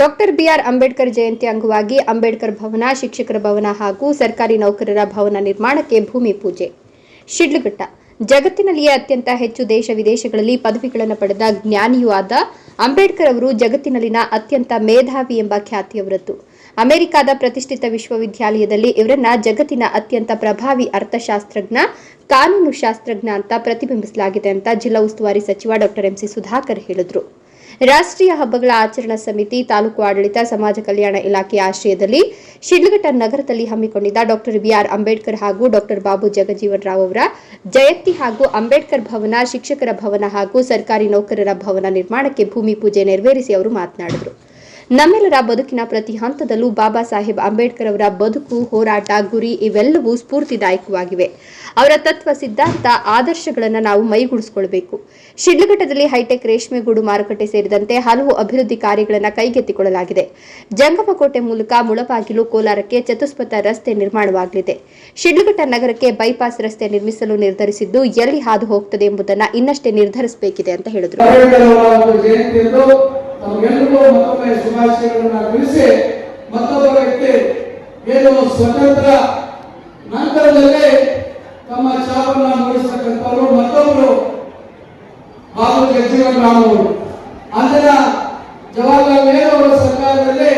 Doctor B R Ambedkar Jayanti ಅಂಗವಾಗಿ ಅಂಬೇಡ್ಕರ್ ಭವನ, ಶಿಕ್ಷಕರ ಭವನ ಹಾಗೂ ಸರ್ಕಾರಿ ನೌಕರರ ಭವನ ನಿರ್ಮಾಣಕ್ಕೆ ಭೂಮಿ ಪೂಜೆ. ಶಿಡ್ಲಘಟ್ಟ. ಜಗತ್ತಿನಲ್ಲಿಯೇ ಅತ್ಯಂತ ಹೆಚ್ಚು ದೇಶ ವಿದೇಶಗಳಲ್ಲಿ ಪದವಿಗಳನ್ನು ಪಡೆದ ಜ್ಞಾನಿಯೂ ಆದ ಅಂಬೇಡ್ಕರ್ ಅವರು ಜಗತ್ತಿನಲ್ಲಿನ ಅತ್ಯಂತ ಮೇಧಾವಿ ಎಂಬ ಖ್ಯಾತಿಯವರದ್ದು. ಅಮೆರಿಕದ ಪ್ರತಿಷ್ಠಿತ ವಿಶ್ವವಿದ್ಯಾಲಯದಲ್ಲಿ ಇವರನ್ನ ಜಗತ್ತಿನ ಅತ್ಯಂತ ಪ್ರಭಾವಿ ಅರ್ಥಶಾಸ್ತ್ರಜ್ಞ, ಕಾನೂನು ಶಾಸ್ತ್ರಜ್ಞ ಅಂತ ಪ್ರತಿಬಿಂಬಿಸಲಾಗಿದೆ ಅಂತ ಜಿಲ್ಲಾ ಉಸ್ತುವಾರಿ ಸಚಿವ ಡಾಕ್ಟರ್ ಎಂಸಿ ಸುಧಾಕರ್ ಹೇಳಿದರು. ರಾಷ್ಟ್ರೀಯ ಹಬ್ಬಗಳ ಆಚರಣಾ ಸಮಿತಿ ತಾಲೂಕು ಆಡಳಿತ ಸಮಾಜ ಕಲ್ಯಾಣ ಇಲಾಖೆ ಆಶ್ರಯದಲ್ಲಿ ಶಿಡ್ಲಘಟ್ಟ ನಗರದಲ್ಲಿ ಹಮ್ಮಿಕೊಂಡಿದ್ದ ಡಾಕ್ಟರ್ ಬಿಆರ್ ಅಂಬೇಡ್ಕರ್ ಹಾಗೂ ಡಾಕ್ಟರ್ ಬಾಬು ಜಗಜೀವನ್ ರಾವ್ ಅವರ ಜಯಂತಿ ಹಾಗೂ ಅಂಬೇಡ್ಕರ್ ಭವನ, ಶಿಕ್ಷಕರ ಭವನ ಹಾಗೂ ಸರ್ಕಾರಿ ನೌಕರರ ಭವನ ನಿರ್ಮಾಣಕ್ಕೆ ಭೂಮಿ ಪೂಜೆ ನೆರವೇರಿಸಿ ಅವರು ಮಾತನಾಡಿದರು. ನಮ್ಮೆಲ್ಲರ ಬದುಕಿನ ಪ್ರತಿ ಹಂತದಲ್ಲೂ ಬಾಬಾ ಸಾಹೇಬ್ ಅಂಬೇಡ್ಕರ್ ಅವರ ಬದುಕು, ಹೋರಾಟ, ಗುರಿ ಇವೆಲ್ಲವೂ ಸ್ಫೂರ್ತಿದಾಯಕವಾಗಿವೆ. ಅವರ ತತ್ವ, ಸಿದ್ಧಾಂತ, ಆದರ್ಶಗಳನ್ನು ನಾವು ಮೈಗೂಡಿಸಿಕೊಳ್ಬೇಕು. ಶಿಡ್ಲಘಟ್ಟದಲ್ಲಿ ಹೈಟೆಕ್ ರೇಷ್ಮೆಗೂಡು ಮಾರುಕಟ್ಟೆ ಸೇರಿದಂತೆ ಹಲವು ಅಭಿವೃದ್ಧಿ ಕಾರ್ಯಗಳನ್ನು ಕೈಗೆತ್ತಿಕೊಳ್ಳಲಾಗಿದೆ. ಜಂಗಮಕೋಟೆ ಮೂಲಕ ಮುಳಬಾಗಿಲು, ಕೋಲಾರಕ್ಕೆ ಚತುಷ್ಪಥ ರಸ್ತೆ ನಿರ್ಮಾಣವಾಗಲಿದೆ. ಶಿಡ್ಲಘಟ್ಟ ನಗರಕ್ಕೆ ಬೈಪಾಸ್ ರಸ್ತೆ ನಿರ್ಮಿಸಲು ನಿರ್ಧರಿಸಿದ್ದು ಎಲ್ಲಿ ಹಾದು ಹೋಗ್ತದೆ ಎಂಬುದನ್ನು ಇನ್ನಷ್ಟೇ ನಿರ್ಧರಿಸಬೇಕಿದೆ ಅಂತ ಹೇಳಿದರು. ನಮಗೆಲ್ಲರಿಗೂ ಮತ್ತೊಮ್ಮೆ ಶುಭಾಶಯಗಳನ್ನ ತಿಳಿಸಿ ಮತ್ತೊಬ್ಬ ವ್ಯಕ್ತಿ ಏನು ಸ್ವತಂತ್ರ ನಂತರದಲ್ಲಿ ತಮ್ಮ ಛಾಪನ್ನ ಮೂಡಿಸತಕ್ಕಂಥವರು ಮತ್ತೊಬ್ಬರು ಬಾಬು ಜಗಜೀವನ್ ರಾಮ್ ಅವರು. ಅಂದಿನ ಜವಾಹರ್ಲಾಲ್ ನೆಹರು ಅವರ ಸರ್ಕಾರದಲ್ಲಿ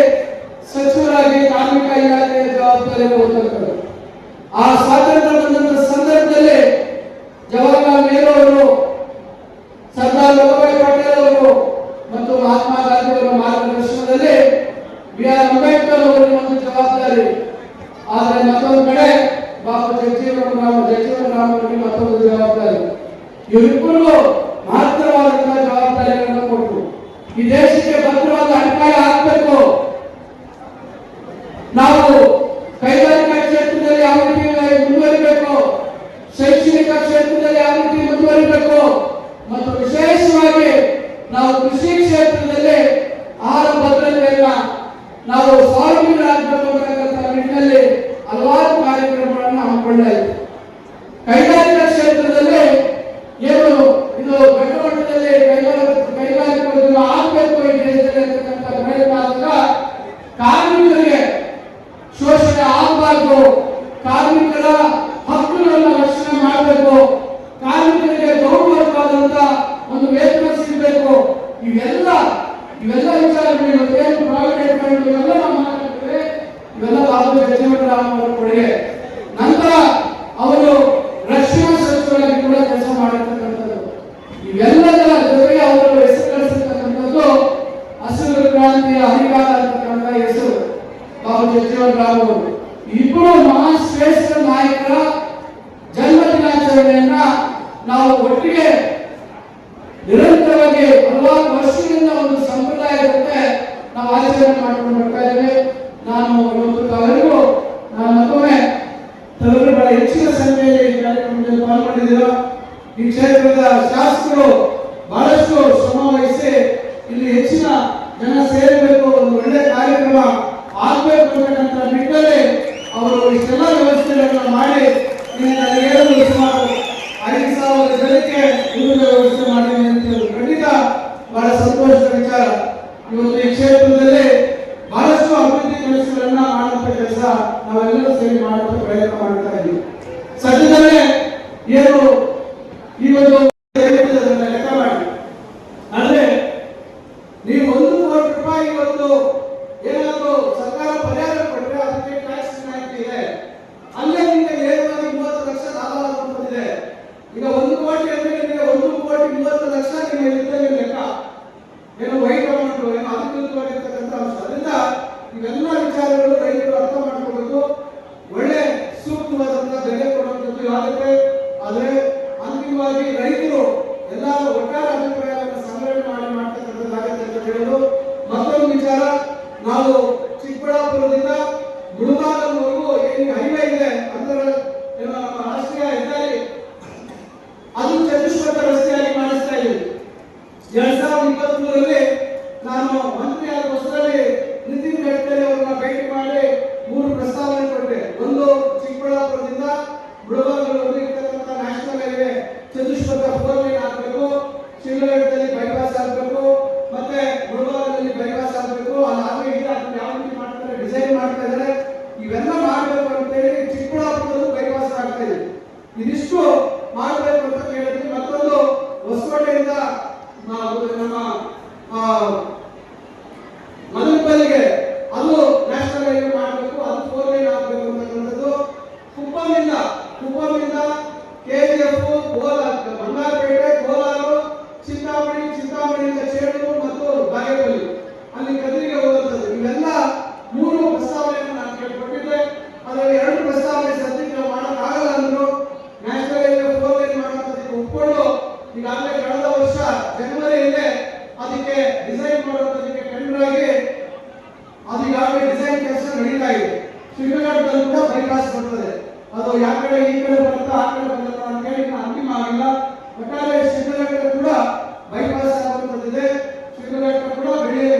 ಸಚಿವರಾಗಿ ಕಾರ್ಮಿಕ ಇಲಾಖೆಯ ಜವಾಬ್ದಾರಿ ಆ ಸ್ವಾತಂತ್ರ್ಯ ಬಂದಂತ ಸಂದರ್ಭದಲ್ಲಿ ಜವಾಹರ್ಲಾಲ್ ನೆಹರು ಅವರು ಸರ್ದಾರ್ ವಲ್ಲಭಾಯ್ ಪಟೇಲ್ ಅವರು ಮತ್ತು ಮಹಾತ್ಮ ಗಾಂಧಿ ಅವರ ಮಾರ್ಗದರ್ಶನದಲ್ಲಿ ಬಿ ಆರ್ ಅಂಬೇಡ್ಕರ್ ಅವರಿಗೆ ಒಂದು ಜವಾಬ್ದಾರಿ ಆದರೆ ಮತ್ತೊಂದು ಕಡೆ ಬಾಬು ಜಗಜೀವನ ರಾಮ್ ಜಗಜೀವನ ರಾಮ್ ಅವರಿಗೆ ಮತ್ತೊಂದು ಜವಾಬ್ದಾರಿ ಇವರಿಬ್ಬರಿಗೂ ಮಹತ್ತರವಾದಂತಹ ಜವಾಬ್ದಾರಿಗಳನ್ನು ಕೊಟ್ಟರು ಈ ದೇಶಕ್ಕೆ ಭದ್ರವಾದ ಅಡಿಪಾಯ ಹಾಕಬೇಕು ನಾವು ಕೈಗಾರಿಕಾ ಕ್ಷೇತ್ರದಲ್ಲಿ ಯಾವ ರೀತಿ ಮುಂದುವರಿಬೇಕು ಶೈಕ್ಷಣಿಕ ಕ್ಷೇತ್ರದಲ್ಲಿ ಯಾವ ರೀತಿ ಮುಂದುವರಿಬೇಕು ಮತ್ತು ವಿಶೇಷವಾಗಿ ನಾವು ಕೃಷಿ ಕ್ಷೇತ್ರದಲ್ಲಿ ಆಹಾರ ಭದ್ರತೆಯನ್ನ ನಾವು ಸ್ವಾವಲಂಬಿಗಳಾಗಬೇಕು ಅಂತಕ್ಕಂಥ ನಿಟ್ಟಿನಲ್ಲಿ ಹಲವಾರು ಕಾರ್ಯಕ್ರಮಗಳನ್ನು ಹಮ್ಮಿಕೊಳ್ಳಲಾಯಿತು ಕೈಗಾರಿಕಾ ಕ್ಷೇತ್ರದಲ್ಲಿ ಏನು ಇದು ದೊಡ್ಡ ಮಟ್ಟದಲ್ಲಿ ಕೈಗಾರಿಕಾ ಕೈಗಾರಿಕೋದ್ಯಮ ಆಗಬೇಕು ಈ ದೇಶದಲ್ಲಿ ಅಂತಕ್ಕಂಥ ಪ್ರಯತ್ನ ಆದಾಗ ಕಾರ್ಮಿಕರಿಗೆ ಶೋಷಣೆ ಆಗಬಾರ್ದು ಕಾರ್ಮಿಕರ ಹಕ್ಕುಗಳನ್ನು ರಕ್ಷಣೆ ಮಾಡಬೇಕು ಕಾರ್ಮಿಕರಿಗೆ ಗೌರವವಾದಂತ ಒಂದು ವೇತನ ಸಿಗಬೇಕು ಇವೆಲ್ಲ ಇವೆಲ್ಲ ವಿಚಾರಗಳು ಇವತ್ತೇನು ಪ್ರಾವಿಡೆಂಟ್ ಫಂಡ್ ಇವೆಲ್ಲ ನಾವು ಮಾತಾಡ್ತೇವೆ ಇವೆಲ್ಲ ಬಾಬು ಜಗಜೀವನ ರಾಮ್ ಅವರ ಕೊಡುಗೆ ನಂತರ ಅವರು ರಕ್ಷಣಾ ಸಚಿವರಾಗಿ ಕೂಡ ಕೆಲಸ ಮಾಡಿರ್ತಕ್ಕಂಥದ್ದು ಇವೆಲ್ಲದರ ಜೊತೆಗೆ ಅವರು ಹೆಸರು ಗಳಿಸಿರ್ತಕ್ಕಂಥದ್ದು ಹಸಿರು ಕ್ರಾಂತಿಯ ಹರಿಕಾರ ಅಂತಕ್ಕಂಥ ಹೆಸರು ಬಾಬು ಜಗಜೀವನ್ ರಾಮ್ ಅವರು ಇಬ್ಬರು ಮಹಾಶ್ರೇಷ್ಠ ನಾಯಕರ ಜನ್ಮ ದಿನಾಚರಣೆಯನ್ನ ನಾವು ಒಟ್ಟಿಗೆ ನಿರಂತರವಾಗಿ ಹಲವಾರು ವರ್ಷಗಳಿಂದ ಒಂದು ಸಂಪ್ರದಾಯದಂತೆ ನಾವು ಮಾಡ್ಕೊಂಡು ಬರ್ತಾ ಇದ್ದೇವೆ. ನಾನು ಇವತ್ತು ತಾವೆಲ್ಲರಿಗೂ ನಾನು ಮತ್ತೊಮ್ಮೆ ತಾವೆಲ್ಲರೂ ಬಹಳ ಹೆಚ್ಚಿನ ಸಂಖ್ಯೆಯಲ್ಲಿ ಕಾರ್ಯಕ್ರಮದಲ್ಲಿ ಪಾಲ್ಗೊಂಡಿದ್ದೀರಾ. ಈ ಕ್ಷೇತ್ರದ ಹಿಂದುಳಿದಲ್ಲಿ ಬೈಪಾಸ್ ಆಗಬೇಕು, ಮತ್ತೆ ಗುರುವಾರದಲ್ಲಿ ಬೈಪಾಸ್ ಆಗಬೇಕು ಅದಾದ್ರೆ ಯಾವ ರೀತಿ ಮಾಡ್ತಾರೆ ಡಿಸೈನ್ ಮಾಡ್ತಾ ಇದ್ದಾರೆ ಇವೆಲ್ಲ ಡಿಸೈನ್ ಕೆಲಸ ನಡೀತಾ ಇದೆ. ಶಿಲ್ಪಘಟ್ಟದಲ್ಲಿ ಕೂಡ ಬೈಪಾಸ್ ಬರ್ತದೆ. ಅದು ಯಾವ ಕಡೆ ಈ ಕಡೆ ಬರುತ್ತಾ ಆ ಕಡೆ ಬರುತ್ತಾ ಅಂತ ಹೇಳಿ ಅಂತಿಮ ಆಗಿಲ್ಲ ಒಟ್ಟಾರೆ ಶಿಲ್ಪಘಟ್ಟ ಕೂಡ ಬೈಪಾಸ್ ಆಗುತ್ತದೆ ಶಿಲ್ಪಘಟ್ಟ ಕೂಡ ಬೆಳೆಯ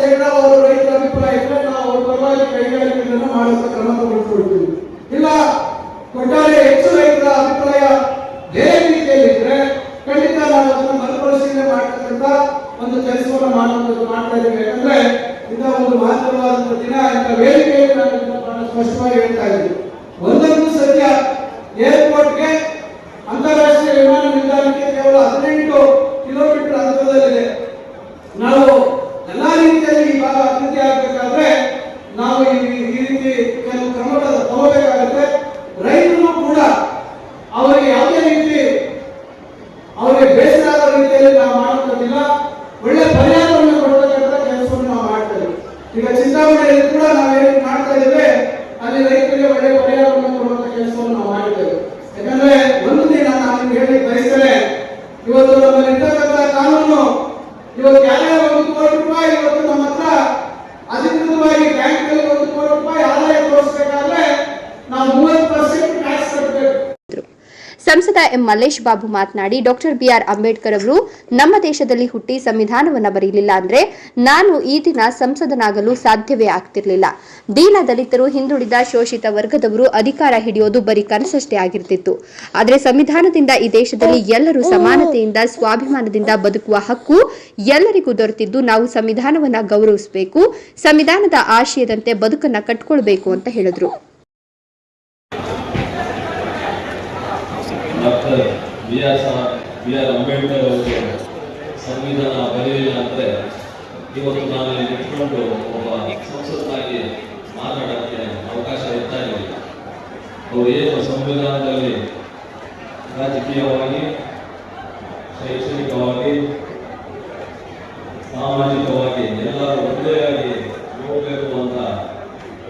ಶೇಕಡಾವಾರು ರೈತರ ಅಭಿಪ್ರಾಯಕ್ಕೆ ನಾವು ಅವ್ರ ಪರವಾಗಿ ಕೈಗಾರಿಕೆಗಳನ್ನು ಮಾಡಲು ಕ್ರಮ ತೆಗೆದುಕೊಳ್ತೀವಿ ಎಂ ಮಲ್ಲೇಶ್ ಬಾಬು ಮಾತನಾಡಿ, ಡಾಕ್ಟರ್ ಬಿಆರ್ ಅಂಬೇಡ್ಕರ್ ಅವರು, ನಮ್ಮ ದೇಶದಲ್ಲಿ ಹುಟ್ಟಿ ಸಂವಿಧಾನವನ್ನು ಬರೀಲಿಲ್ಲ ಅಂದ್ರೆ ನಾನು ಈ ದಿನ ಸಂಸದನಾಗಲು ಸಾಧ್ಯವೇ ಆಗ್ತಿರ್ಲಿಲ್ಲ. ದೀನ ದಲಿತರು ಹಿಂದುಳಿದ ಶೋಷಿತ ವರ್ಗದವರು ಅಧಿಕಾರ ಹಿಡಿಯೋದು ಬರೀ ಕನಸಷ್ಟೇ ಆಗಿರ್ತಿತ್ತು. ಆದ್ರೆ ಸಂವಿಧಾನದಿಂದ ಈ ದೇಶದಲ್ಲಿ ಎಲ್ಲರೂ ಸಮಾನತೆಯಿಂದ, ಸ್ವಾಭಿಮಾನದಿಂದ ಬದುಕುವ ಹಕ್ಕು ಎಲ್ಲರಿಗೂ ದೊರೆತಿದ್ದು ನಾವು ಸಂವಿಧಾನವನ್ನ ಗೌರವಿಸಬೇಕು, ಸಂವಿಧಾನದ ಆಶಯದಂತೆ ಬದುಕನ್ನ ಕಟ್ಕೊಳ್ಬೇಕು ಅಂತ ಹೇಳಿದ್ರು. ಡಾಕ್ಟರ್ ಬಿ ಆರ್ ಸಾ ಬಿ ಆರ್ ಅಂಬೇಡ್ಕರ್ ಅವರಿಗೆ ಸಂವಿಧಾನ ಬರೆಯಲಿಲ್ಲ ಅಂದರೆ ಇವತ್ತು ನಾನು ಇಟ್ಕೊಂಡು ಒಬ್ಬ ಸಂಸದನಾಗಿ ಮಾತಾಡೋಕ್ಕೆ ಅವಕಾಶ ಇರ್ತಾ ಇಲ್ಲ ಅವರು ಏನು ಸಂವಿಧಾನದಲ್ಲಿ ರಾಜಕೀಯವಾಗಿ, ಶೈಕ್ಷಣಿಕವಾಗಿ, ಸಾಮಾಜಿಕವಾಗಿ ಎಲ್ಲರೂ ಒಂದೇಯಾಗಿ ಹೋಗಬೇಕು ಅಂತ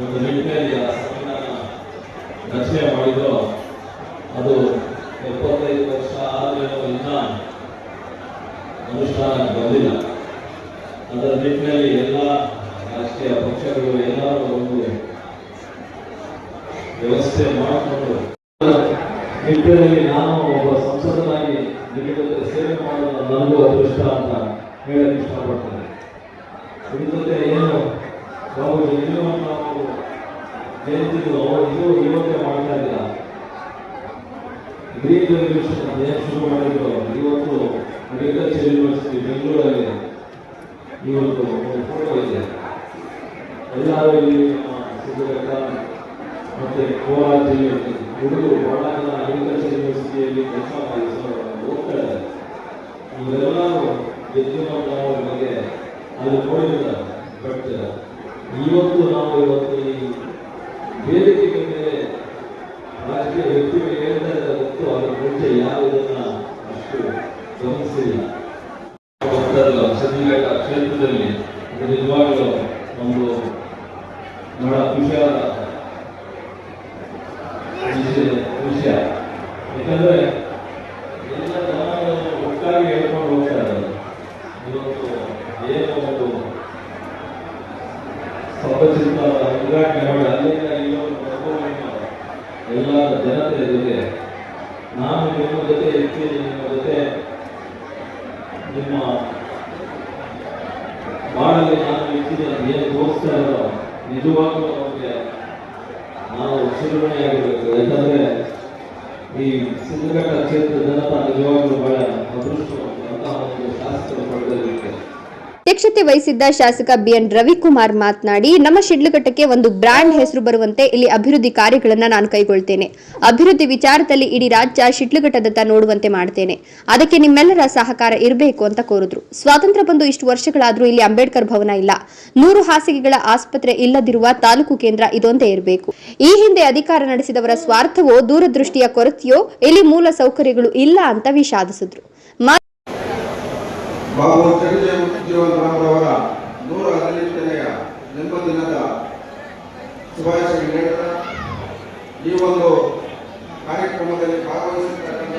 ಒಂದು ನಿಟ್ಟಿನಲ್ಲಿ ಆ ಸಂವಿಧಾನ ರಚನೆ ಮಾಡಿದ್ರು ಅದು ಬಂದಿಲ್ಲ. ಅದರ ನಿಟ್ಟಿನಲ್ಲಿ ಎಲ್ಲ ರಾಷ್ಟ್ರೀಯ ಪಕ್ಷಗಳು ಎಲ್ಲರೂ ಒಂದು ವ್ಯವಸ್ಥೆ ಮಾಡಿಕೊಂಡು ನಿಟ್ಟಿನಲ್ಲಿ ನಾನು ಒಬ್ಬ ಸಂಸದನಾಗಿ ನಿಮಗೆ ಸೇವೆ ಮಾಡೋದು ನನಗೂ ಅದೃಷ್ಟ ಅಂತ ಹೇಳಕ್ಕೆ ಇಷ್ಟಪಡ್ತೇನೆ. ಇದ್ರ ಜೊತೆ ಏನು ನಾವು ಎಲ್ಲಿಯೂ ನಾವು ಅವರು ಇದು ಇವತ್ತೇ ಮಾಡ್ತಾ ಇಲ್ಲ ಗ್ರೀನ್ ರೆವಲ್ಯೂಷನ್ ಏನು ಶುರು ಮಾಡಿದ್ರು? ಇವತ್ತು ಅಗ್ರಿಕಲ್ಚರ್ ಯೂನಿವರ್ಸಿಟಿ ಬೆಂಗಳೂರಲ್ಲಿ. ಇವತ್ತು ಒಂದು ಫೋಟೋ ಇದೆ. ಎಲ್ಲರೂ ಇಲ್ಲಿ ಸಿದ್ಧಗಂಗಾ ಮತ್ತೆ ಕೋಲಾರ ಜಿಲ್ಲೆಯಲ್ಲಿ ಹುಡುಗರು ಬಹಳ ಅಗ್ರಿಕಲ್ಚರ್ ಯೂನಿವರ್ಸಿಟಿಯಲ್ಲಿ ಕೆಲಸ ಮಾಡಿ ಹೋಗ್ತಾ ಇದ್ದಾರೆ ಇವರೆಲ್ಲರೂ ಗೆದ್ದು ಬಗ್ಗೆ ಅಲ್ಲಿ ನೋಡಿರ್ತಾರೆ ಬಟ್ ಇವತ್ತು ನಾವು ಇವತ್ತು ಈ ವೇದಿಕೆ ಮೇಲೆ ರಾಜಕೀಯ ವ್ಯಕ್ತಿಗಳು ಹೇಳ್ತಾ ಇದ್ದಾರೆ ಹೊರತು ಅದ್ರ ಮುಂಚೆ ಯಾರು ಇದನ್ನ ಅಷ್ಟು ಗಮನಿಸಿಲ್ಲ ಭಕ್ತರಲ್ಲ ಸಿದ್ಧಗಂಗ ಕ್ಷೇತ್ರದಲ್ಲಿ ಇದು ನಿಜವಾಗ್ಲೂ ಒಂದು ಬಹಳ ಖುಷಿಯಾದ ವಿಷಯ ವಿಷಯ ಯಾಕಂದ್ರೆ ಎಲ್ಲ ಜನ ಒಟ್ಟಾಗಿ ಹೇಳ್ಕೊಂಡು ಹೋಗ್ತಾ ಇದ್ದಾರೆ ಇವತ್ತು ಏನೋ ಒಂದು ಸ್ವಚ್ಛತ ಉದ್ಘಾಟನೆ ಮಾಡಿ ಅಲ್ಲಿಂದ ಎಲ್ಲ ಜನತೆ ಜೊತೆ ನಾನು ನಿಮ್ಮ ಜೊತೆ ಇರ್ತೀನಿ, ನಿಮ್ಮ ಜೊತೆ ನಿಮ್ಮ ಮಾಡಲಿ ನಾನು ಹೆಚ್ಚಿನ ಏನು ತೋರಿಸ್ತಾ ಇರೋ ನಿಜವಾಗ್ಲೂ ನಮಗೆ ನಾವು ಶಿರೋಣಿಯಾಗಿರ್ಬೇಕು ಯಾಕಂದ್ರೆ ಈ ಸಿದ್ಧಘಟ್ಟ ಕ್ಷೇತ್ರದ ಜನತಾ ನಿಜವಾಗ್ಲೂ ಬಹಳ ಅದೃಷ್ಟವಂತ ಒಂದು ಶಾಸಕರು ಪಡೆದಿರುತ್ತೆ ಅಧ್ಯಕ್ಷತೆ ವಹಿಸಿದ್ದ ಶಾಸಕ ಬಿಎನ್ ರವಿಕುಮಾರ್ ಮಾತನಾಡಿ, ನಮ್ಮ ಶಿಡ್ಲಘಟ್ಟಕ್ಕೆ ಒಂದು ಬ್ರ್ಯಾಂಡ್ ಹೆಸರು ಬರುವಂತೆ ಇಲ್ಲಿ ಅಭಿವೃದ್ಧಿ ಕಾರ್ಯಗಳನ್ನು ನಾನು ಕೈಗೊಳ್ತೇನೆ. ಅಭಿವೃದ್ಧಿ ವಿಚಾರದಲ್ಲಿ ಇಡೀ ರಾಜ್ಯ ಶಿಡ್ಲಘಟ್ಟದತ್ತ ನೋಡುವಂತೆ ಮಾಡ್ತೇನೆ. ಅದಕ್ಕೆ ನಿಮ್ಮೆಲ್ಲರ ಸಹಕಾರ ಇರಬೇಕು ಅಂತ ಕೋರಿದ್ರು. ಸ್ವಾತಂತ್ರ್ಯ ಬಂದು ಇಷ್ಟು ವರ್ಷಗಳಾದರೂ ಇಲ್ಲಿ ಅಂಬೇಡ್ಕರ್ ಭವನ ಇಲ್ಲ. ನೂರು ಹಾಸಿಗೆಗಳ ಆಸ್ಪತ್ರೆ ಇಲ್ಲದಿರುವ ತಾಲೂಕು ಕೇಂದ್ರ ಇದೊಂದೇ ಇರಬೇಕು. ಈ ಹಿಂದೆ ಅಧಿಕಾರ ನಡೆಸಿದವರ ಸ್ವಾರ್ಥವೋ, ದೂರದೃಷ್ಟಿಯ ಕೊರತೆಯೋ ಇಲ್ಲಿ ಮೂಲ ಸೌಕರ್ಯಗಳು ಇಲ್ಲ ಅಂತ ವಿಷಾದಿಸಿದ್ರು. ಜಗಜೀವನರಾಮರವರ ನೂರ ಹದಿನೆಂಟನೆಯ ಜನ್ಮದಿನದ ಶುಭಾಶಯ ನೀಡಿದ ಈ ಒಂದು ಕಾರ್ಯಕ್ರಮದಲ್ಲಿ ಭಾಗವಹಿಸಿರ್ತಕ್ಕಂಥ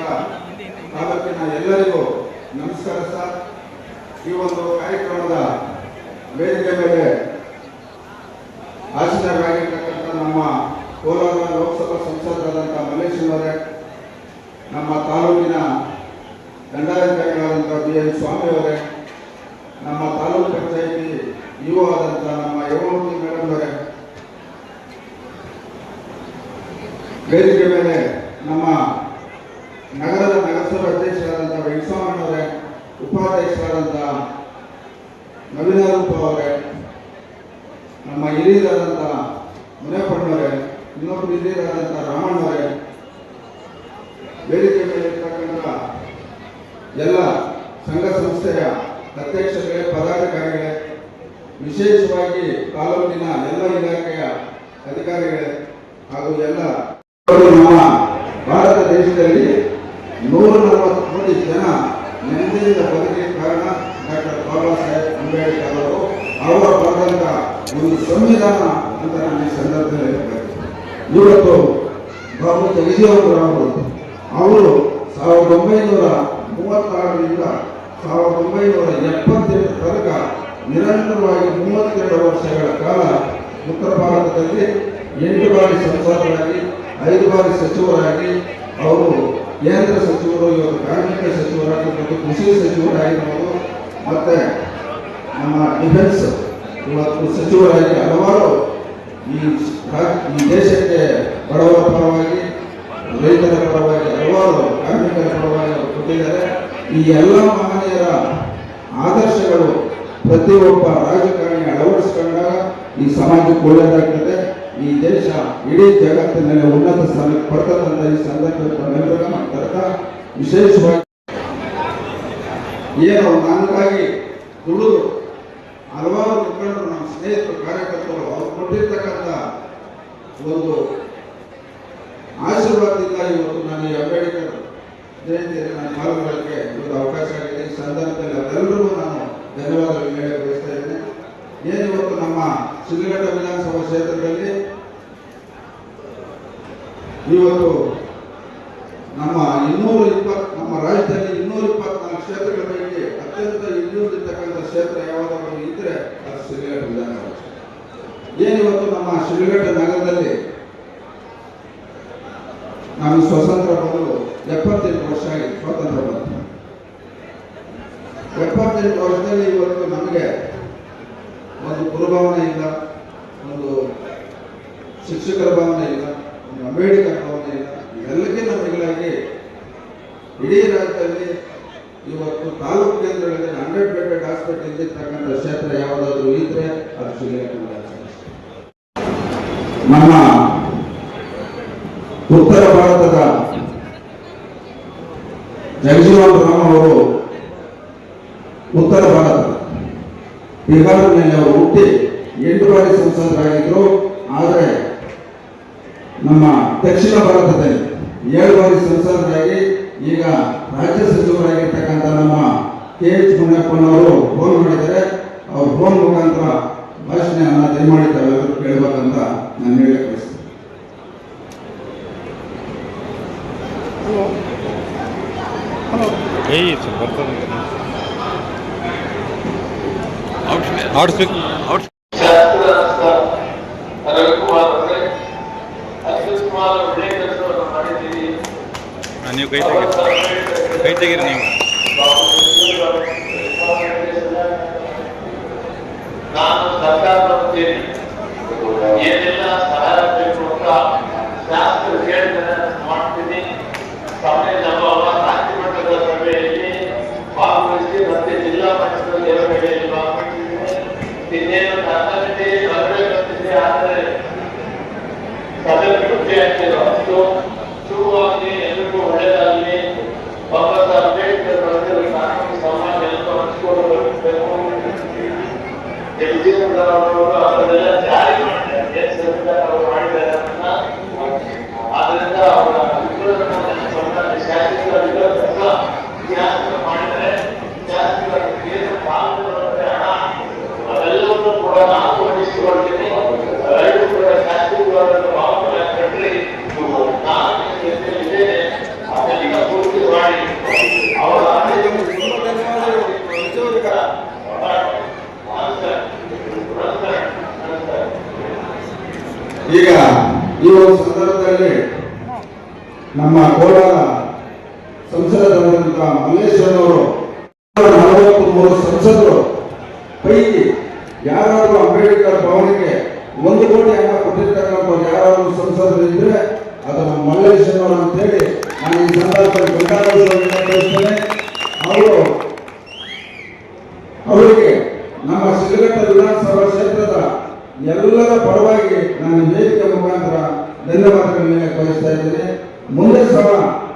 ತಾಲೂಕಿನ ಎಲ್ಲರಿಗೂ ನಮಸ್ಕಾರ ಸರ್. ಈ ಒಂದು ಕಾರ್ಯಕ್ರಮದ ವೇದಿಕೆ ಮೇಲೆ ಆಸೀನರಾಗಿರ್ತಕ್ಕಂಥ ನಮ್ಮ ಕೋಲಾರ ಲೋಕಸಭಾ ಸಂಸದರಾದಂಥ ಮಲ್ಲೇಶ್ವರೇ ನಮ್ಮ ತಾಲೂಕಿನ ದಂಡಾಧಿಕಾರಿಗಳಾದಂಥ ಬಿ ಎನ್ ಸ್ವಾಮಿ ಅವರೇ ನಮ್ಮ ತಾಲೂಕು ಪಂಚಾಯಿತಿ ಯುವ ಆದಂಥ ನಮ್ಮ ಯಮಮೂರ್ತಿ ಮೇಡಮ್ ಅವರೇ, ವೇದಿಕೆ ಮೇಲೆ ನಮ್ಮ ನಗರದ ನಗರಸಭೆ ಅಧ್ಯಕ್ಷರಾದಂಥ ವೆಂಕಟಸ್ವಾಮಣ್ಣವರೇ ಉಪಾಧ್ಯಕ್ಷರಾದಂಥ ನವೀನಾರೂಪ ಅವರೇ, ನಮ್ಮ ಹಿರಿಯರಾದಂಥ ಮುನೇಪಣ್ಣವರೇ ಇನ್ನೊಬ್ಬರು ಹಿರಿಯರಾದಂಥ ರಾಮಣ್ಣವರೇ ವೇದಿಕೆ ಮೇಲೆ ಇರ್ತಕ್ಕಂಥ ಎಲ್ಲ ಸಂಘ ಸಂಸ್ಥೆಯ ಅಧ್ಯಕ್ಷರುಗಳೇ ಪದಾಧಿಕಾರಿಗಳೇ, ವಿಶೇಷವಾಗಿ ತಾಲೂಕಿನ ಎಲ್ಲ ಇಲಾಖೆಯ ಅಧಿಕಾರಿಗಳೇ ಹಾಗೂ ಎಲ್ಲ ನಮ್ಮ ಭಾರತ ದೇಶದಲ್ಲಿ ನೂರ ನಲವತ್ತು ಕೋಟಿ ಜನ ನೆಮ್ಮದಿಯಿಂದ ಬದುಕಿಗೆ ಕಾರಣ ಡಾಕ್ಟರ್ ಬಾಬಾ ಸಾಹೇಬ್ ಅಂಬೇಡ್ಕರ್ ಅವರು ಅವರು ಬರೆದಂತ ಒಂದು ಸಂವಿಧಾನ ಅಂತ ನಾನು ಈ ಸಂದರ್ಭದಲ್ಲಿ ಹೇಳ್ಬೇಕು. ಇವತ್ತು ಬಾಬು ಜಗಜೀವನರಾವ್ ಅವರು ಸಾವಿರದ ಒಂಬೈನೂರ ಮೂವತ್ತಾರರಿಂದ ಸಾವಿರದ ಒಂಬೈನೂರ ಎಪ್ಪತ್ತೆಂಟರ ತನಕ ನಿರಂತರವಾಗಿ ಮೂವತ್ತೆರಡು ವರ್ಷಗಳ ಕಾಲ ಉತ್ತರ ಭಾರತದಲ್ಲಿ ಎಂಟು ಬಾರಿ ಸಂಸದರಾಗಿ, ಐದು ಬಾರಿ ಸಚಿವರಾಗಿ, ಅವರು ಕೇಂದ್ರ ಸಚಿವರು, ಇವರು ಕಾರ್ಮಿಕ ಸಚಿವರಾಗಿ ಕೃಷಿ ಸಚಿವರಾಗಿರ್ಬೋದು, ಮತ್ತು ನಮ್ಮ ಡಿಫೆನ್ಸ್ ಇವತ್ತು ಸಚಿವರಾಗಿ ಹಲವಾರು ಈ ಈ ದೇಶಕ್ಕೆ ಬಡವರ ಪರವಾಗಿ, ರೈತರ ಪರವಾಗಿ ಹಲವಾರು ಕಾರ್ಮಿಕರ ಪರವಾಗಿ ಅವರು ಕೊಟ್ಟಿದ್ದಾರೆ. ಈ ಎಲ್ಲ ಮಹನೀಯರ ಆದರ್ಶಗಳು ಪ್ರತಿಯೊಬ್ಬ ರಾಜಕಾರಣಿ ಅಳವಡಿಸ್ಕೊಂಡಾಗ ಈ ಸಮಾಜಕ್ಕೆ ಒಳ್ಳೆಯದಾಗ್ತದೆ. ಈ ದೇಶ ಇಡೀ ಜಗತ್ತಿನಲ್ಲಿ ಉನ್ನತ ಸ್ಥಾನಕ್ಕೆ ಬರ್ತದಂತ ಈ ಸಂದರ್ಭದಲ್ಲಿ ಮಾಡ್ತಾ ವಿಶೇಷವಾಗಿ ಏನು ನನಗಾಗಿ ದುಡಿದು ಹಲವಾರು ಮುಖಂಡರು, ನಮ್ಮ ಸ್ನೇಹಿತರು, ಕಾರ್ಯಕರ್ತರು ಅವ್ರು ಕೊಟ್ಟಿರ್ತಕ್ಕಂಥ ಒಂದು ಆಶೀರ್ವಾದದಿಂದ ಇವತ್ತು ನನಗೆ ಅಂಬೇಡ್ಕರ್ ಜಯಂತಿಯಲ್ಲಿ ನಾನು ಪಾಲ್ಗೊಳ್ಳೋಕ್ಕೆ ಒಂದು ಅವಕಾಶ ಆಗಿದೆ. ಈ ಸಂದರ್ಭದಲ್ಲಿ ಅವರೆಲ್ಲರಿಗೂ ನಾನು ಧನ್ಯವಾದಗಳು ಹೇಳಲು ಬಯಸ್ತಾ ಇದ್ದೇನೆ. ಏನು ಇವತ್ತು ನಮ್ಮ ಶಿಡ್ಲಘಟ್ಟ ವಿಧಾನಸಭಾ ಕ್ಷೇತ್ರದಲ್ಲಿ? ಇವತ್ತು ನಮ್ಮ ಇನ್ನೂರ ಇಪ್ಪತ್ತು, ನಮ್ಮ ರಾಜ್ಯದಲ್ಲಿ ಇನ್ನೂರ ಇಪ್ಪತ್ನಾಲ್ಕು ಕ್ಷೇತ್ರಗಳ ಪೈಕಿ ಅತ್ಯಂತ ಇನ್ನೂರಿರ್ತಕ್ಕಂಥ ಕ್ಷೇತ್ರ ಯಾವುದಾದ್ರು ಇದ್ರೆ ಅದು ಶಿಡ್ಲಘಟ್ಟ ವಿಧಾನಸಭಾ. ಏನಿವತ್ತು ನಮ್ಮ ಶಿಡ್ಲಘಟ್ಟ ನಗರದಲ್ಲಿ ನಾನು ಸ್ವತಂತ್ರ ಬಂದು ಎಪ್ಪತ್ತೆಂಟು ವರ್ಷ ಆಗಿದೆ ಸ್ವಾತಂತ್ರ್ಯ ಬಂದು ಎಪ್ಪತ್ತೆಂಟು ವರ್ಷದಲ್ಲಿ ಇವತ್ತು ನಮಗೆ ಒಂದು ಗುರುಭಾವನೆ ಇಲ್ಲ ಒಂದು ಶಿಕ್ಷಕರ ಭಾವನೆ ಇಲ್ಲ ಒಂದು ಭಾವನೆ ಇಲ್ಲ ಇಡೀ ರಾಜ್ಯದಲ್ಲಿ ಇವತ್ತು ತಾಲೂಕು ಕೇಂದ್ರಗಳಲ್ಲಿ ಹಂಡ್ರೆಡ್ ಹಾಸ್ಪಿಟಲ್ ಇದ್ದಿರ್ತಕ್ಕಂಥ ಕ್ಷೇತ್ರ ಯಾವುದಾದ್ರೂ ಇದ್ರೆ ಅದು ನಮ್ಮ ಉತ್ತರ ಭಾರತದ ಜಗಜೀವನ್ ಉತ್ತರ ಭಾರತ. ಬಿಹಾರ್ನಲ್ಲಿ ಅವರು ಹುಟ್ಟಿ ಎಂಟು ಬಾರಿ ಸಂಸದರಾಗಿದ್ದರು ಆದರೆ ನಮ್ಮ ದಕ್ಷಿಣ ಭಾರತದಲ್ಲಿ ಏಳು ಬಾರಿ ಸಂಸದರಾಗಿ, ಈಗ ರಾಜ್ಯ ಸಚಿವರಾಗಿರ್ತಕ್ಕಂಥ ನಮ್ಮ ಕೆ ಎಚ್ ಮುನಿಯಪ್ಪನವರು ಫೋನ್ ಮಾಡಿದರೆ ಅವ್ರ ಫೋನ್ ಮುಖಾಂತರ ಭಾಷಣೆಯನ್ನು ತಾವೆಲ್ಲರೂ ಕೇಳಬೇಕಂತ ನಾನು ಹೇಳಕ್ಕೆ ಬಯಸ್ತೀನಿ ಏಯ್ ಸ್ವಲ್ಪ ಬರ್ತದೆ. ಔಟ್ ನೀವು ಕೈ ತೆಗೀರಿ. ಕೈ ತೆಗೀರಿ ನೀವು. ನಾನು ಸರ್ಕಾರ ಬರ್ತೀನಿ ಏನೆಲ್ಲ ಸಹಾಯ ಬೇಕು ಅಂತ ಶಾಸ್ತ್ರ ಮಾಡ್ತೀನಿ. ಸಮಯ ನಮ್ಮ ರಾಜ್ಯ ಮಟ್ಟದ ಸಭೆಯಲ್ಲಿ ಭಾಗವಹಿಸಿ ಮತ್ತೆ ಜಿಲ್ಲಾ ಮಟ್ಟದ ಸಭೆಯಲ್ಲಿ ಭಾಗವಹಿಸಿದ್ದೀನಿ ಇನ್ನೇನು ನನ್ನಲ್ಲಿ ಬರಬೇಕಂತಿದೆ ಆದರೆ ಸದನ ಕೃತಿ ಆಗ್ತಿರೋ ಅಷ್ಟು ಶುಭವಾಗಿ ಎಲ್ರಿಗೂ ಒಳ್ಳೆಯದಾಗಲಿ ಬಾಬಾ ಸಾಹೇಬ್ ಅಂಬೇಡ್ಕರ್ ಜಾರಿ ಮಾಡಿದ್ದಾರೆ ಅದನ್ನ ಆದ್ರಿಂದ ಅವರ ಇಬ್ಬರನ್ನ ಸಂವಿಧಾನ ಶಾಸಕರ ಕೆಲಸ ಶಾಸಕರು ಮಾಡಿದರೆ ಶಾಸಕರ ಏನು ಕಾನೂನುಗಳಂತೆ ಹಣ ಅವೆಲ್ಲವನ್ನೂ ಕೂಡ ನಾನು ವಹಿಸಿಕೊಳ್ತೀನಿ ಅವೆಲ್ಲರೂ ಕೂಡ ಶಾಸಕರುಗಳನ್ನು ಭಾವನೆ ಕಟ್ಟಿ ನಾನು ಇದ್ದೇನೆ ಅದನ್ನೆಲ್ಲ ಪೂರ್ತಿ ಮಾಡಿ ಅವರ ಈಗ ಈ ಒಂದು ಸಂದರ್ಭದಲ್ಲಿ ನಮ್ಮ ಕೋಲಾರ ಸಂಸದರಾದಂಥ ಮಲ್ಲೇಶ್ವರನವರು ನಲವತ್ತು ಮೂರು ಸಂಸದರು ಪೈಕಿ ಯಾರಾದರೂ ಅಂಬೇಡ್ಕರ್ ಭವನಕ್ಕೆ ಒಂದು ಕೋಟಿ ಹಣ ಕೊಟ್ಟಿರ್ತಕ್ಕಂಥವ್ರು ಯಾರಾದರೂ ಸಂಸದರು ಇದ್ರೆ ಅದು ನಮ್ಮ ಮಲ್ಲೇಶ್ವರನವರು ಅಂತೇಳಿ ನಾನು ಈ ಸಂದರ್ಭದಲ್ಲಿ ಬೇಕಾದಷ್ಟು ಬಯಸ್ತೇನೆ ಅವರು ಅವರಿಗೆ ನಮ್ಮ ಶಿಲಘಟ್ಟ ವಿಧಾನಸಭಾ ಕ್ಷೇತ್ರದ ಎಲ್ಲರ ಪರವಾಗಿ ನಾನು ವೇದಿಕೆ ಮುಖಾಂತರ ಧನ್ಯವಾದಗಳನ್ನು ಕಳಿಸ್ತಾ ಇದ್ದೇನೆ. ಮುಂದೆ ಸಹ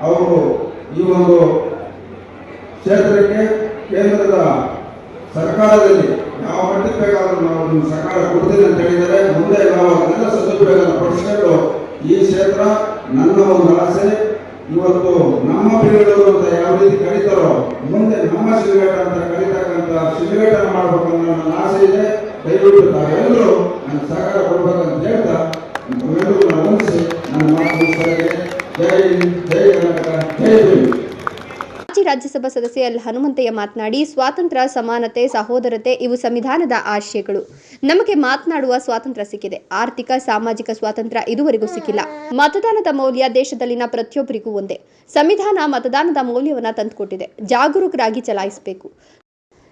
ಅವರು ಈ ಒಂದು ಕ್ಷೇತ್ರಕ್ಕೆ ಕೇಂದ್ರದ ಸರ್ಕಾರದಲ್ಲಿ ಯಾವ ಮಟ್ಟಕ್ಕೆ ಬೇಕಾದರೂ ನಾವು ನಿಮ್ಮ ಸರ್ಕಾರ ಕೊಡ್ತೀನಿ ಅಂತ ಹೇಳಿದರೆ ಮುಂದೆ ನಾವು ಅದನ್ನೆಲ್ಲ ಸದುಪಯೋಗ ಪಡಿಸಿಕೊಂಡು ಈ ಕ್ಷೇತ್ರ ನನ್ನ ಒಂದು ಆಸೆ. ಇವತ್ತು ನಮ್ಮ ಪೀಳಿಗೆಯವರು ಅಂತ ಯಾವ ರೀತಿ ಕರೀತಾರೋ, ಮುಂದೆ ನಮ್ಮ ಸಿಗರೇಟ್ ಅಂತ ಕರೀತಕ್ಕಂಥ ಶಿಲ್ಘಟ್ಟನ ಮಾಡಬೇಕು ಅನ್ನೋ ನನ್ನ ಆಸೆ ಇದೆ ದಯವಿಟ್ಟು ತಾವೆಲ್ಲರೂ ನನ್ನ ಸಹಕಾರ ಕೊಡ್ಬೇಕಂತ ಹೇಳ್ತಾ ತಾವೆಲ್ಲರೂ ನಾನು ವಂದಿಸಿ ನನ್ನ ಮಾತು ಮುಗಿಸ್ತಾ. ಜೈ ಜೈ ಕರ್ನಾಟಕ, ಜೈ ಭೀಮ್ ಮಾಜಿ ರಾಜ್ಯಸಭಾ ಸದಸ್ಯ ಎಲ್. ಹನುಮಂತಯ್ಯ ಮಾತನಾಡಿ, ಸ್ವಾತಂತ್ರ್ಯ, ಸಮಾನತೆ, ಸಹೋದರತೆ ಇವು ಸಂವಿಧಾನದ ಆಶಯಗಳು. ನಮಗೆ ಮಾತನಾಡುವ ಸ್ವಾತಂತ್ರ್ಯ ಸಿಕ್ಕಿದೆ. ಆರ್ಥಿಕ, ಸಾಮಾಜಿಕ ಸ್ವಾತಂತ್ರ್ಯ ಇದುವರೆಗೂ ಸಿಕ್ಕಿಲ್ಲ. ಮತದಾನದ ಮೌಲ್ಯ ದೇಶದಲ್ಲಿನ ಪ್ರತಿಯೊಬ್ಬರಿಗೂ ಒಂದೇ. ಸಂವಿಧಾನ ಮತದಾನದ ಮೌಲ್ಯವನ್ನ ತಂದುಕೊಟ್ಟಿದೆ. ಜಾಗರೂಕರಾಗಿ ಚಲಾಯಿಸಬೇಕು.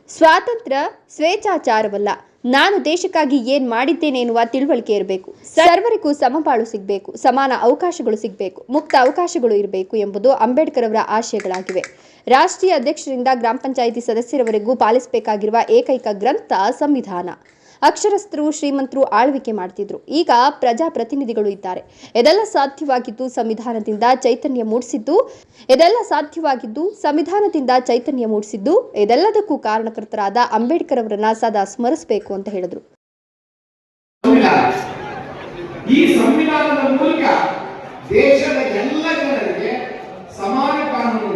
ಸ್ವಾತಂತ್ರ್ಯ ಸ್ವೇಚ್ಛಾಚಾರವಲ್ಲ. ನಾನು ದೇಶಕ್ಕಾಗಿ ಏನ್ ಮಾಡಿದ್ದೇನೆ ಎನ್ನುವ ತಿಳುವಳಿಕೆ ಇರಬೇಕು. ಸರ್ವರಿಗೂ ಸಮಪಾಳು ಸಿಗಬೇಕು, ಸಮಾನ ಅವಕಾಶಗಳು ಸಿಗಬೇಕು, ಮುಕ್ತ ಅವಕಾಶಗಳು ಇರಬೇಕು ಎಂಬುದು ಅಂಬೇಡ್ಕರ್ ಅವರ ಆಶಯಗಳಾಗಿವೆ. ರಾಷ್ಟ್ರೀಯ ಅಧ್ಯಕ್ಷರಿಂದ ಗ್ರಾಮ ಪಂಚಾಯಿತಿ ಸದಸ್ಯರವರೆಗೂ ಪಾಲಿಸಬೇಕಾಗಿರುವ ಏಕೈಕ ಗ್ರಂಥ ಸಂವಿಧಾನ. ಅಕ್ಷರಸ್ಥರು ಶ್ರೀಮಂತರು ಆಳ್ವಿಕೆ ಮಾಡ್ತಿದ್ರು. ಈಗ ಪ್ರಜಾ ಪ್ರತಿನಿಧಿಗಳು ಇದ್ದಾರೆ. ಇದೆಲ್ಲ ಸಾಧ್ಯವಾಗಿದ್ದು ಸಂವಿಧಾನದಿಂದ ಚೈತನ್ಯ ಮೂಡಿಸಿದ್ದು, ಇದೆಲ್ಲ ಸಾಧ್ಯವಾಗಿದ್ದು ಸಂವಿಧಾನದಿಂದ ಚೈತನ್ಯ ಮೂಡಿಸಿದ್ದು, ಇದೆಲ್ಲದಕ್ಕೂ ಕಾರಣಕರ್ತರಾದ ಅಂಬೇಡ್ಕರ್ ಅವರನ್ನ ಸದಾ ಸ್ಮರಿಸಬೇಕು ಅಂತ ಹೇಳಿದ್ರು. ಈ ಸಂವಿಧಾನದ ಮೂಲಕ ದೇಶದ ಎಲ್ಲ ಜನರಿಗೆ ಸಮಾನ ಕಾನೂನು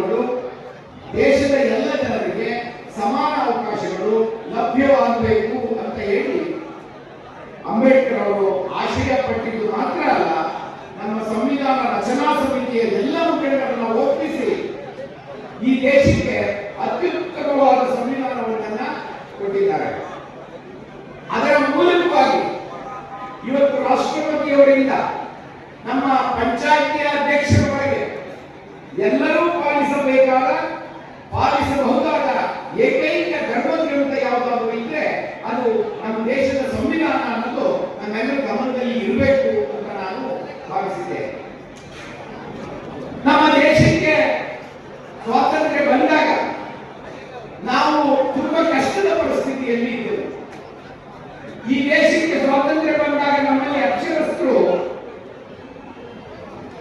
ಈ ದೇಶಕ್ಕೆ ಸ್ವಾತಂತ್ರ್ಯ ಬಂದಾಗ ನಮ್ಮಲ್ಲಿ ಅಕ್ಷರಸ್ಥರು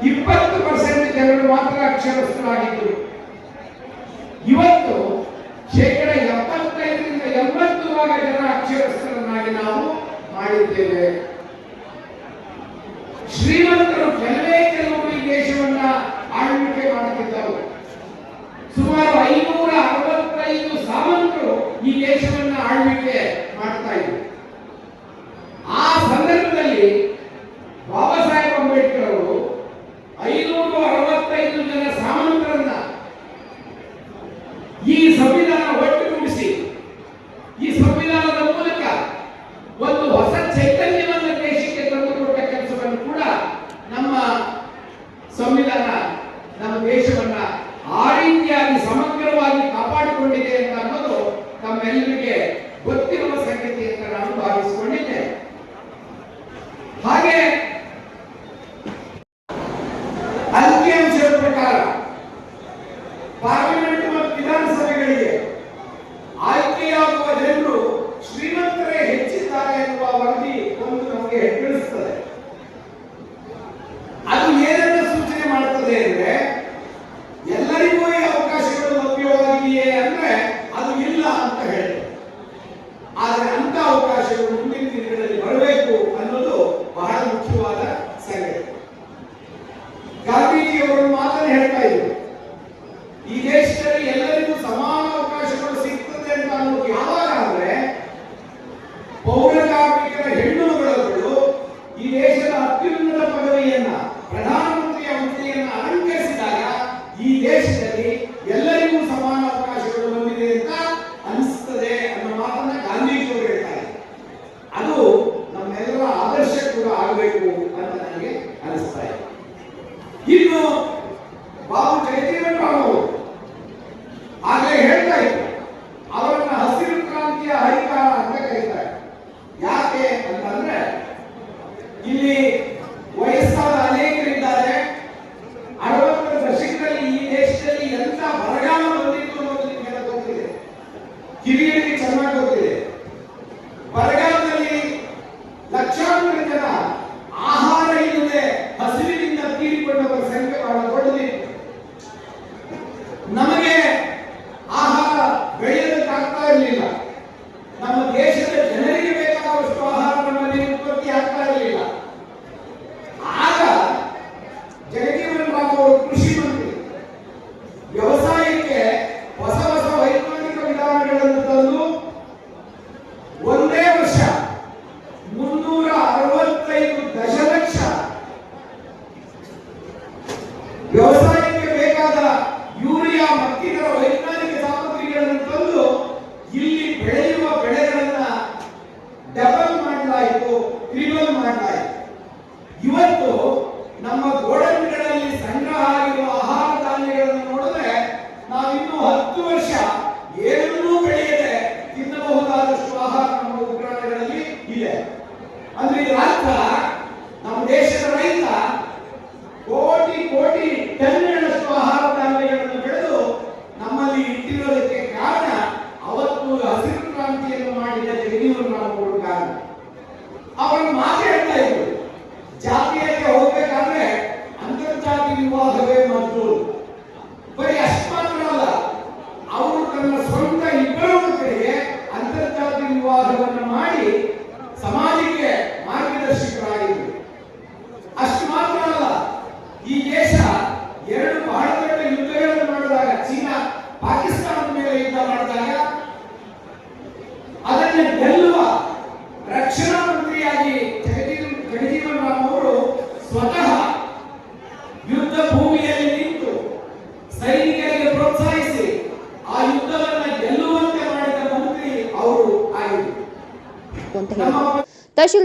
ಇಪ್ಪತ್ತು ಪರ್ಸೆಂಟ್ ಜನರು ಮಾತ್ರ ಅಕ್ಷರಸ್ಥರಾಗಿದ್ದರು. ಇವತ್ತು ಶೇಕಡ ಎಪ್ಪತ್ತೈದರಿಂದ ಎಂಬತ್ತು ಭಾಗ ಜನ ಅಕ್ಷರಸ್ಥರನ್ನಾಗಿ ನಾವು ಮಾಡಿದ್ದೇವೆ. ಸಂವಿಧಾನ ನಮ್ಮ ದೇಶವನ್ನ ಆ ರೀತಿಯಾಗಿ ಸಮಗ್ರವಾಗಿ ಕಾಪಾಡಿಕೊಂಡಿದೆ ಅಂತ ಅನ್ನೋದು ತಮ್ಮೆಲ್ಲರಿಗೆ ಗೊತ್ತಿರುವ ಸಂಗತಿ ಅಂತ ನಾನು ಭಾವಿಸಿಕೊಂಡಿದ್ದೇನೆ. ಹಾಗೆ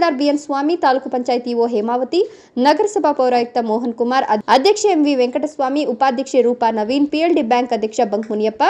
ತಹಶೀಲ್ದಾರ್ ಬಿಎನ್ ಸ್ವಾಮಿ ತಾಲೂಕು ಪಂಚಾಯತ್ ಇಒ ಹೇಮಾವತಿ ನಗರಸಭಾ ಪೌರಾಯುಕ್ತ ಮೋಹನ್ ಕುಮಾರ್ ಅದ್- ಅಧ್ಯಕ್ಷೆ ಎಂವಿ ವೆಂಕಟಸ್ವಾಮಿ ಉಪಾಧ್ಯಕ್ಷೆ ರೂಪಾ ನವೀನ್ ಪಿಎಲ್ಡಿ ಬ್ಯಾಂಕ್ ಅಧ್ಯಕ್ಷ ಬಂಕ್ಮುನಿಯಪ್ಪ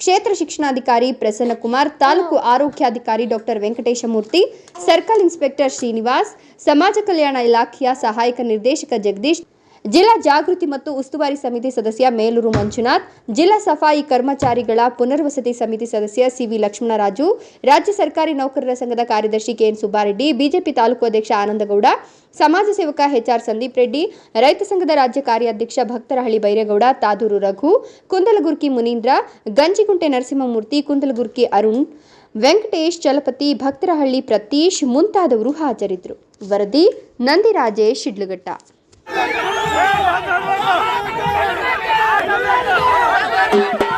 ಕ್ಷೇತ್ರ ಶಿಕ್ಷಣಾಧಿಕಾರಿ ಪ್ರಸನ್ನ ಕುಮಾರ್ ತಾಲೂಕು ಆರೋಗ್ಯಾಧಿಕಾರಿ doctor Venkateshamurthy circle inspector Srinivas ಸಮಾಜ ಕಲ್ಯಾಣ ಇಲಾಖೆಯ ಸಹಾಯಕ ನಿರ್ದೇಶಕ ಜಗದೀಶ್ ಜಿಲ್ಲಾ ಜಾಗೃತಿ ಮತ್ತು ಉಸ್ತುವಾರಿ ಸಮಿತಿ ಸದಸ್ಯ ಮೇಲೂರು ಮಂಜುನಾಥ್, ಜಿಲ್ಲಾ ಸಫಾಯಿ ಕರ್ಮಚಾರಿಗಳ ಪುನರ್ವಸತಿ ಸಮಿತಿ ಸದಸ್ಯ ಸಿವಿ ಲಕ್ಷ್ಮಣರಾಜು, ರಾಜ್ಯ ಸರ್ಕಾರಿ ನೌಕರರ ಸಂಘದ ಕಾರ್ಯದರ್ಶಿ ಕೆಎನ್ ಸುಬ್ಬಾರೆಡ್ಡಿ, ಬಿಜೆಪಿ ತಾಲೂಕು ಅಧ್ಯಕ್ಷ ಆನಂದಗೌಡ, ಸಮಾಜ ಸೇವಕ ಎಚ್ಆರ್ ಸಂದೀಪ್ ರೆಡ್ಡಿ, ರೈತ ಸಂಘದ ರಾಜ್ಯ ಕಾರ್ಯಾಧ್ಯಕ್ಷ ಭಕ್ತರಹಳ್ಳಿ ಬೈರೇಗೌಡ, ತಾದೂರು ರಘು, ಕುಂದಲಗುರ್ಕಿ ಮುನೀಂದ್ರ, ಗಂಜಿಗುಂಟೆ ನರಸಿಂಹಮೂರ್ತಿ, ಕುಂದಲಗುರ್ಕಿ ಅರುಣ್, ವೆಂಕಟೇಶ್ ಚಲಪತಿ, ಭಕ್ತರಹಳ್ಳಿ ಪ್ರತೀಶ್ ಮುಂತಾದವರು ಹಾಜರಿದ್ದರು. ವರದಿ ನಂದಿರಾಜೇಶ್ ಶಿಡ್ಲಘಟ್ಟ. Thank you.